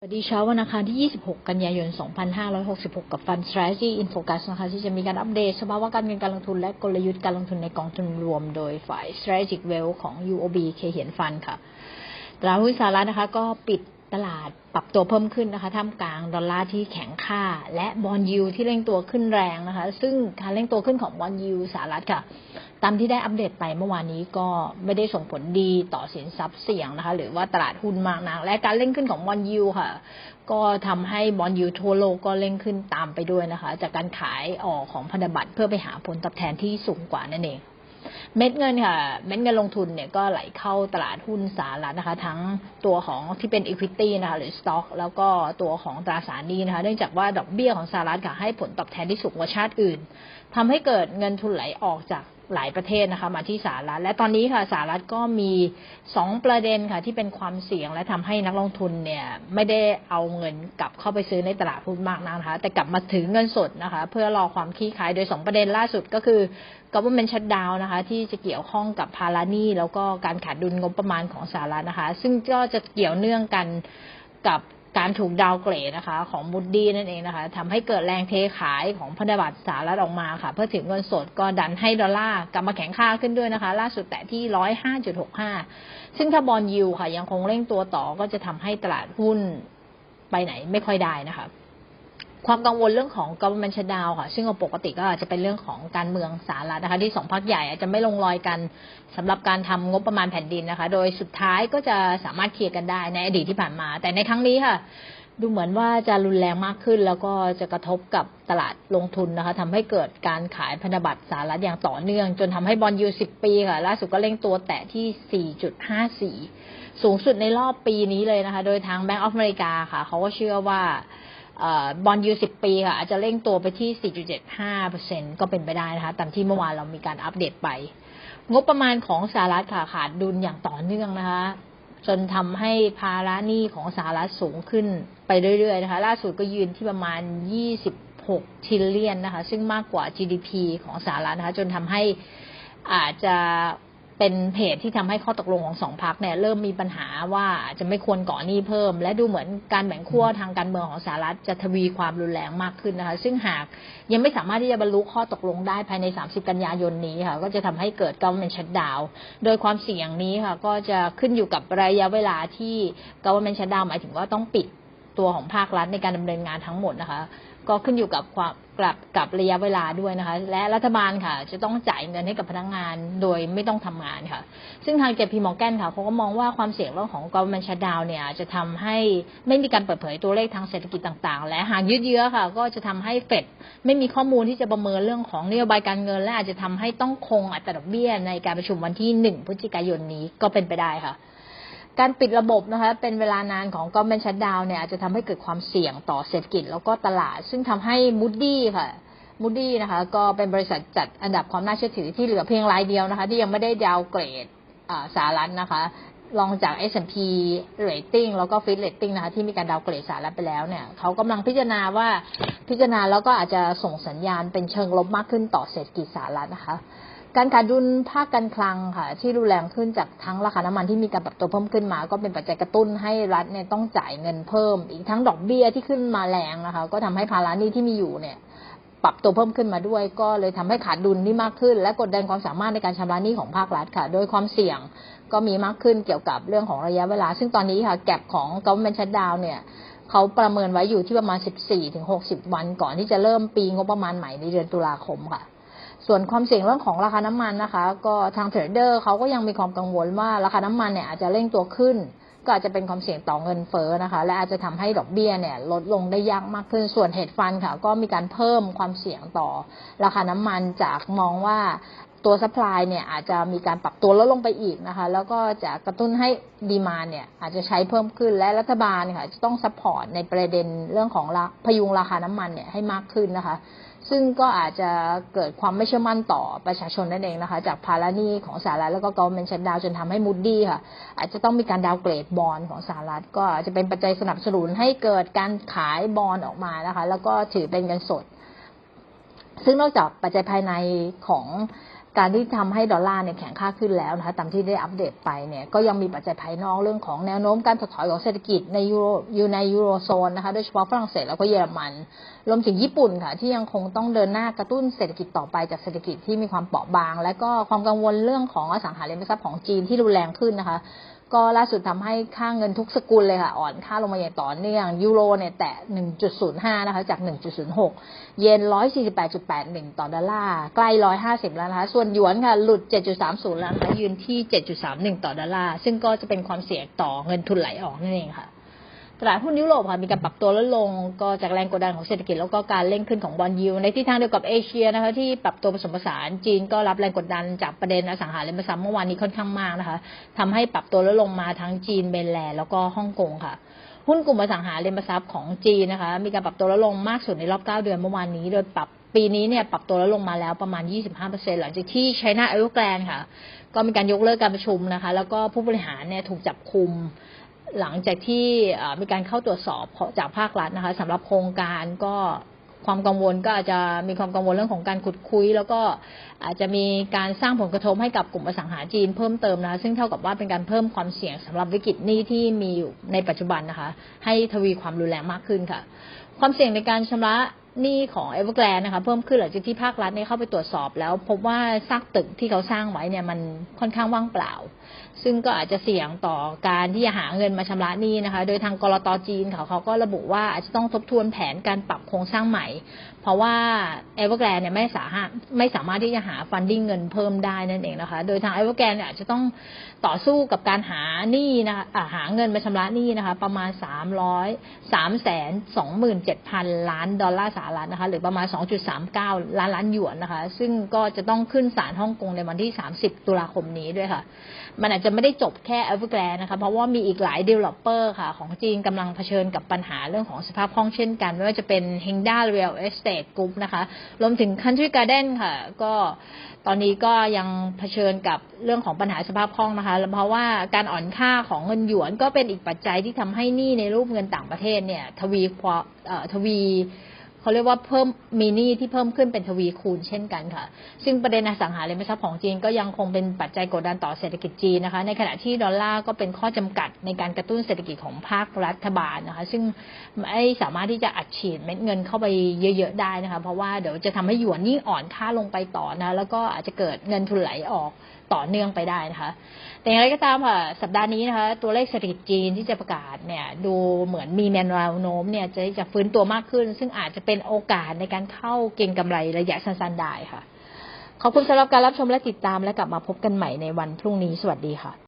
สวัสดีเช้าวันอังคารที่ 26 กันยายน 2566 กับ Fund Strategy in Focus นะคะที่จะมีการอัปเดตสภาวะการเงินการลงทุนและกลยุทธ์การลงทุนในกองทุนรวมโดยฝ่าย Strategic Wealth ของ UOB เคเหียนฟันค่ะตลาดหุ้นสหรัฐนะคะก็ปิด ตลาดปรับตัวเพิ่มขึ้นนะคะท่ามกลางดอลลาร์ที่แข็งค่า และบอลยูที่เร่งตัวขึ้นแรงนะคะ ซึ่งการเร่งตัวขึ้นของบอลยูสหรัฐค่ะ ตามที่ได้อัปเดตไปเมื่อวานนี้ก็ไม่ได้ส่งผลดีต่อสินทรัพย์เสี่ยงนะคะ หรือว่าตลาดหุ้นมากนักและการเร่งขึ้นของบอลยูค่ะ ก็ทำให้บอลยูทั่วโลกก็เร่งขึ้นตามไปด้วยนะคะ จากการขายออกของพันธบัตรเพื่อไปหาผลตอบแทนที่สูงกว่านั่นเอง เม็ดเงินค่ะ เม็ดเงินลงทุนเนี่ยก็ไหลเข้าตลาดหุ้นสหรัฐนะคะ ทั้งตัวของที่เป็น equity นะคะ หรือ stock แล้วก็ตัวของตราสารหนี้นะคะ เนื่องจากว่าดอกเบี้ยของสหรัฐค่ะให้ผลตอบแทนที่สูงกว่าชาติอื่นทำให้เกิดเงินทุนไหลออกจาก หลายประเทศนะคะมาที่สหรัฐและตอนนี้ค่ะสหรัฐก็มีสองประเด็นค่ะที่เป็นความเสี่ยงและทำให้นักลงทุนเนี่ยไม่ได้เอาเงินกลับเข้าไปซื้อในตลาดหุ้นมากนักนะคะ แต่กลับมาถือเงินสดนะคะ เพื่อรอความคลี่คลายโดยสองประเด็นล่าสุดก็คือ government shutdown นะคะ ที่จะเกี่ยวข้องกับภาระหนี้แล้วก็การขาดดุลงบประมาณของสหรัฐนะคะ ซึ่งก็จะเกี่ยวเนื่องกันกับ การถูกดาวเกรดนะคะ ของมูดดี้นั่นเองนะคะทำให้เกิดแรงเทขายของพันธบัตรสหรัฐออกมาค่ะ เพื่อถึงเงินสดก็ดันให้ดอลลาร์กลับมาแข็งค่าขึ้นด้วยนะคะ ล่าสุดแตะที่ร้อยห้าจุดหกห้าซึ่งถ้าบอลยูค่ะ ยังคงเร่งตัวต่อก็จะทำให้ตลาดหุ้นไปไหนไม่ค่อยได้นะคะ ความกังวลเรื่องของ government shutdown ค่ะ ซึ่งปกติก็อาจจะเป็นเรื่องของการเมืองสหรัฐนะคะ ที่สองพักใหญ่อาจจะไม่ลงรอยกันสำหรับการทำงบประมาณแผ่นดินนะคะ โดยสุดท้ายก็จะสามารถเคลียร์กันได้ในอดีตที่ผ่านมา แต่ในครั้งนี้ค่ะ ดูเหมือนว่าจะรุนแรงมากขึ้น แล้วก็จะกระทบกับตลาดลงทุนนะคะทำให้เกิดการขายพันธบัตรสหรัฐอย่างต่อเนื่อง จนทำให้บอลยูสิบปีค่ะล่าสุดก็เร่งตัวแตะที่ 4.54 สูงสุดในรอบปีนี้เลยนะคะ โดยทาง Bank of America ค่ะเขาก็เชื่อว่า บอลยูสิบปีค่ะอาจจะเร่งตัวไปที่ 4.75%ก็เป็นไปได้นะคะตามที่เมื่อวานเรามีการอัปเดตไป งบประมาณของสหรัฐค่ะขาดดุลอย่างต่อเนื่องนะคะ จนทำให้ภาระหนี้ของสหรัฐสูงขึ้นไปเรื่อยๆนะคะ ล่าสุดก็ยืนที่ประมาณ 26ทิลเลียนนะคะ ซึ่งมากกว่า GDP ของสหรัฐนะคะ จนทำให้อาจจะ เป็นเหตุที่ทำให้ข้อตกลงของสองพักเนี่ยเริ่มมีปัญหาว่าจะไม่ควรก่อหนี้เพิ่ม และดูเหมือนการแบ่งขั้วทางการเมืองของสหรัฐจะทวีความรุนแรงมากขึ้นนะคะ ซึ่งหากยังไม่สามารถที่จะบรรลุข้อตกลงได้ภายใน 30 กันยายนนี้ค่ะก็จะทำให้เกิด government shutdown โดยความเสี่ยงนี้ค่ะก็จะขึ้นอยู่กับระยะเวลาที่ government shutdown หมายถึงว่าต้องปิด ตัวของภาครัฐในการดำเนินงานทั้งหมดนะคะ ก็ขึ้นอยู่กับความกลับกับระยะเวลาด้วยนะคะ และรัฐบาลค่ะ จะต้องจ่ายเงินให้กับพนักงานโดยไม่ต้องทำงานค่ะ ซึ่งทางเจพีมอร์แกนค่ะเขาก็มองว่าความเสี่ยงเรื่องของ government shutdown เนี่ยจะทำให้ไม่มีการเปิดเผยตัวเลขทางเศรษฐกิจต่างๆ และหากยืดเยื้อค่ะ ก็จะทำให้เฟดไม่มีข้อมูลที่จะประเมินเรื่องของนโยบายการเงิน และอาจจะทำให้ต้องคงอัตราดอกเบี้ยในการประชุมวันที่ 1 พฤศจิกายนนี้ก็เป็นไปได้ค่ะ การปิดระบบนะคะเป็นเวลานานของ government shutdown เนี่ยอาจจะทำให้เกิดความเสี่ยงต่อเศรษฐกิจแล้วก็ตลาด ซึ่งทำให้ Moody ค่ะมูดี้นะคะก็เป็นบริษัทจัดอันดับความน่าเชื่อถือที่เหลือเพียงรายเดียวนะคะ ที่ยังไม่ได้ดาวเกรดสารัฐนะคะรองจาก S&P rating แล้วก็ Fitch rating นะคะที่มีการดาวเกรดสารัฐไปแล้วเนี่ยเขากำลังพิจารณาว่าพิจารณาแล้วก็อาจจะส่งสัญญาณเป็นเชิงลบมากขึ้นต่อเศรษฐกิจสหรัฐนะคะ การขาดดุลภาคการคลังค่ะ ที่รุนแรงขึ้นจากทั้งราคาน้ำมันที่มีการปรับตัวเพิ่มขึ้นมา ก็เป็นปัจจัยกระตุ้นให้รัฐเนี่ยต้องจ่ายเงินเพิ่ม อีกทั้งดอกเบี้ยที่ขึ้นมาแรงนะคะ ก็ทำให้ภาระหนี้ที่มีอยู่เนี่ย ปรับตัวเพิ่มขึ้นมาด้วย ก็เลยทำให้ขาดดุลที่มากขึ้น และกดดันความสามารถในการชำระหนี้ของภาครัฐค่ะ โดยความเสี่ยงก็มีมากขึ้นเกี่ยวกับเรื่องของระยะเวลา ซึ่งตอนนี้ค่ะแก็บของ government shutdown เนี่ยเขาประเมินไว้อยู่ที่ประมาณ 14-60 วัน ก่อนที่จะเริ่มปีงบประมาณใหม่ในเดือนตุลาคมค่ะ ส่วนความเสี่ยงเรื่องของราคาน้ำมันนะคะ ก็ทางเทรดเดอร์เขาก็ยังมีความกังวลว่าราคาน้ำมันเนี่ยอาจจะเร่งตัวขึ้น ก็อาจจะเป็นความเสี่ยงต่อเงินเฟ้อนะคะ และอาจจะทำให้ดอกเบี้ยเนี่ยลดลงได้ยากมากขึ้น ส่วนเฮดฟันค่ะ ก็มีการเพิ่มความเสี่ยงต่อราคาน้ำมันจากมองว่าตัวซัพพลายเนี่ยอาจจะมีการปรับตัวลดลงไปอีกนะคะ แล้วก็จะกระตุ้นให้ดีมาเนี่ยอาจจะใช้เพิ่มขึ้นและรัฐบาลค่ะจะต้องซัพพอร์ตในประเด็นเรื่องของพยุงราคาน้ำมันเนี่ยให้มากขึ้นนะคะ ซึ่งก็อาจจะเกิดความไม่เชื่อมั่นต่อประชาชนนั่นเองนะคะ จากภาระหนี้ของสหรัฐแล้วก็ government shutdown จนทำให้มูดดี้ค่ะ อาจจะต้องมีการดาวเกรดบอลของสหรัฐ ก็อาจจะเป็นปัจจัยสนับสนุนให้เกิดการขายบอลออกมานะคะ แล้วก็ถือเป็นเงินสด ซึ่งนอกจากปัจจัยภายในของ การที่ทำให้ดอลลาร์เนี่ยแข็งค่าขึ้นแล้วนะคะตามที่ได้อัปเดตไปเนี่ยก็ยังมีปัจจัยภายนอกเรื่องของแนวโน้มการถดถอยของเศรษฐกิจในยูโรอยู่ในยูโรโซนนะคะโดยเฉพาะฝรั่งเศสแล้วก็เยอรมัน รวมถึงญี่ปุ่นค่ะ ที่ยังคงต้องเดินหน้ากระตุ้นเศรษฐกิจต่อไปจากเศรษฐกิจที่มีความเปราะบาง และก็ความกังวลเรื่องของอสังหาริมทรัพย์ของจีนที่รุนแรงขึ้นนะคะ ก็ล่าสุดทำให้ค่าเงินทุกสกุลเลยค่ะ อ่อนค่าลงมาอย่างต่อเนื่องยูโรเนี่ยแตะ 1.05 นะคะ จาก 1.06 เยน 148.81 ต่อดอลลาร์ใกล้ 150 แล้วนะคะ ส่วนหยวนค่ะ หลุด 7.30 แล้วนะคะยืนที่ 7.31 ต่อดอลลาร์ซึ่งก็จะเป็นความเสี่ยงต่อเงินทุนไหลออกนั่นเองค่ะ ตลาดหุ้นยุโรปค่ะมีการปรับตัวลดลง ก็จากแรงกดดันของเศรษฐกิจแล้วก็การเร่งขึ้นของบอลยูในทิศทางเดียวกับเอเชียนะคะที่ปรับตัวผสมผสานจีนก็รับแรงกดดันจากประเด็นอสังหาริมทรัพย์เมื่อวานนี้ค่อนข้างมากนะคะทำให้ปรับตัวลดลงมาทั้งจีนเบนแลนด์แล้วก็ฮ่องกงค่ะหุ้นกลุ่มอสังหาริมทรัพย์ของจีนนะคะ มีการปรับตัวลดลงมากสุดในรอบ 9 เดือนเมื่อวานนี้ โดยปรับปีนี้เนี่ยปรับตัวลดลงมาแล้วประมาณ 25%หลังจากที่ไชน่าเอเวอร์แกรนค่ะ ก็มีการยกเลิกการประชุมนะคะ แล้วก็ผู้บริหารเนี่ยถูกจับคุม หลังจากที่มีการเข้าตรวจสอบจากภาครัฐนะคะสำหรับโครงการก็ความกังวลก็อาจจะมีความกังวลเรื่องของการขุดคุย แล้วก็อาจจะมีการสร้างผลกระทบให้กับกลุ่มอสังหาจีนเพิ่มเติมนะคะซึ่งเท่ากับว่าเป็นการเพิ่มความเสี่ยงสำหรับวิกฤตหนี้ที่มีอยู่ในปัจจุบันนะคะ ให้ทวีความรุนแรงมากขึ้นค่ะ ความเสี่ยงในการชำระ หนี้ของเอเวอร์แกรนนะคะเพิ่มขึ้นหลังจากที่ภาครัฐเนี่ยเข้าไปตรวจสอบ แล้วพบว่าซากตึกที่เขาสร้างไว้เนี่ยมันค่อนข้างว่างเปล่า ซึ่งก็อาจจะเสี่ยงต่อการที่จะหาเงินมาชำระหนี้นะคะ โดยทางกรตจีนเขาเขาก็ระบุว่าอาจจะต้องทบทวนแผนการปรับโครงสร้างใหม่ เพราะว่าเอเวอร์แกรนเนี่ยไม่สามารถไม่สามารถที่จะหาฟันดิ้งเงินเพิ่มได้นั่นเองนะคะ โดยทางเอเวอร์แกรนเนี่ยอาจจะต้องต่อสู้กับการหาหนี้นะคะหาเงินมาชำระหนี้นะคะ ประมาณ300 3แสน27,000ล้านดอลลาร์สหรัฐนะคะ หรือประมาณ 2.39 ล้านล้านหยวนนะคะ ซึ่งก็จะต้องขึ้นศาลฮ่องกงในวันที่ 30 ตุลาคมนี้ด้วยค่ะ มันอาจจะไม่ได้จบแค่เอเวอร์แกรนนะคะ เพราะว่ามีอีกหลาย developer ค่ะ ของจีนกำลังเผชิญกับปัญหาเรื่องของสภาพคล่องเช่นกัน ไม่ว่าจะเป็น Hengda Real Estate Group นะคะ รวมถึง Country Garden ค่ะ ก็ตอนนี้ก็ยังเผชิญกับเรื่องของปัญหาสภาพคล่องนะคะ เพราะว่าการอ่อนค่าของเงินหยวนก็เป็นอีกปัจจัยที่ทำให้หนี้ในรูปเงินต่างประเทศเนี่ยทวีทวี เขาเรียกว่าเพิ่มมีนี้ที่เพิ่มขึ้นเป็นทวีคูณเช่นกันค่ะ ซึ่งประเด็นอสังหาริมทรัพย์ของจีนก็ยังคงเป็นปัจจัยกดดันต่อเศรษฐกิจจีนนะคะ ในขณะที่ดอลลาร์ก็เป็นข้อจำกัดในการกระตุ้นเศรษฐกิจของภาครัฐบาลนะคะ ซึ่งไม่สามารถที่จะอัดฉีดเม็ดเงินเข้าไปเยอะๆได้นะคะ เพราะว่าเดี๋ยวจะทำให้หยวนยิ่งอ่อนค่าลงไปต่อนะ แล้วก็อาจจะเกิดเงินทุนไหลออก ต่อเนื่องไปได้นะคะ แต่อย่างไรก็ตามค่ะสัปดาห์นี้นะคะ ตัวเลขเศรษฐกิจจีนที่จะประกาศเนี่ย ดูเหมือนมีแนวโน้มเนี่ยจะจะฟื้นตัวมากขึ้น ซึ่งอาจจะเป็นโอกาสในการเข้าเก็งกำไรระยะสั้นๆได้ค่ะ ขอบคุณสำหรับการรับชมและติดตามและกลับมาพบกันใหม่ในวันพรุ่งนี้สวัสดีค่ะ